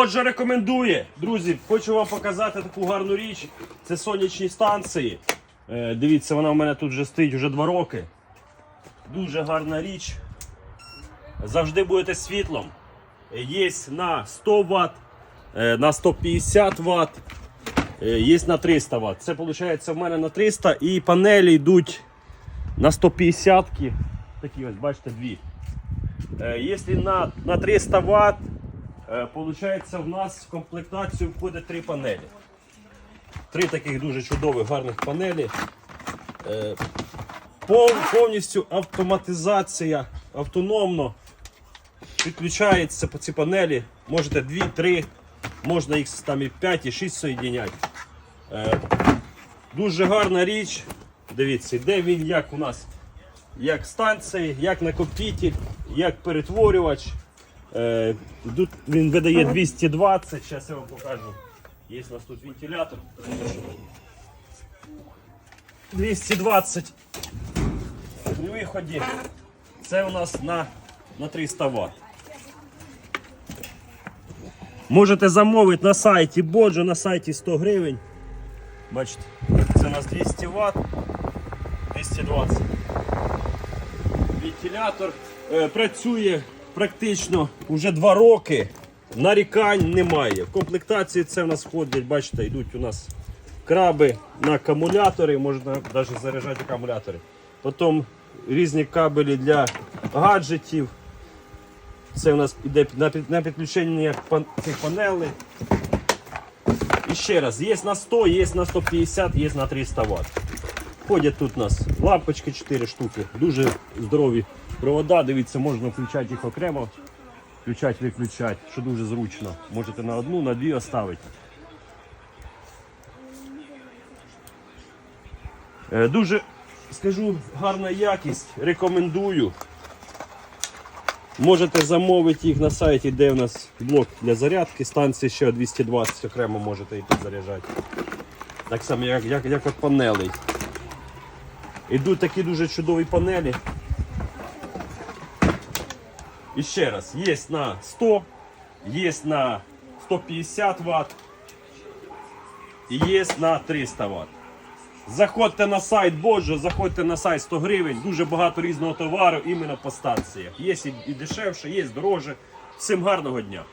Отже, рекомендує. Друзі, хочу вам показати таку гарну річ. Це сонячні станції. Е, дивіться, вона в мене тут вже стоїть вже два роки. Дуже гарна річ. Завжди будете світлом. Е, Є на 100 Вт, е, на 150 Вт, е, є на 300 Вт. Це виходить в мене на 300 і панелі йдуть на 150 -ки. Такі ось, бачите, дві. Е, Якщо на, на 300 Вт, е, получається в нас в комплектацію входить три панелі. Три таких дуже чудових, гарних панелі. Е, повністю автоматизація, автономно підключається по ці панелі. Можете 2-3, можна їх там і 5, і 6 соєдиняти. Е, дуже гарна річ. Дивіться, йде він як у нас, як станції, як накопитель, як перетворювач. Е, тут він видає 220, зараз я вам покажу. Є у нас тут вентилятор. 220 при виході. Це у нас на, на 300 Вт. Можете замовити на сайті Боджо, на сайті 100 гривень. Бачите, це у нас 200 Вт, 220. Вентилятор е, працює практично вже 2 роки. Нарікань немає. В комплектації це у нас входять, бачите, йдуть у нас краби на акумулятори, можна навіть заряджати акумулятори. Потім різні кабелі для гаджетів. Це у нас йде на, підключення цих панелей. І ще раз, є на 100, є на 150, є на 300 Вт. Ходять тут у нас лампочки 4 штуки, дуже здорові провода. Дивіться, можна включати їх окремо, включати, виключати, що дуже зручно. Можете на одну, на дві оставити. Е, Дуже, скажу, гарна якість, рекомендую. Можете замовити їх на сайті, де у нас блок для зарядки, станції ще 220 окремо можете і підзаряджати. Так само, як, як, як от панелей. Ідуть такі дуже чудові панелі. І ще раз, є на 100, є на 150 Вт і є на 300 Вт. Заходьте на сайт Боджо, заходьте на сайт 100 гривень, дуже багато різного товару іменно по станціях. Є і дешевше, є дороже. Всім гарного дня!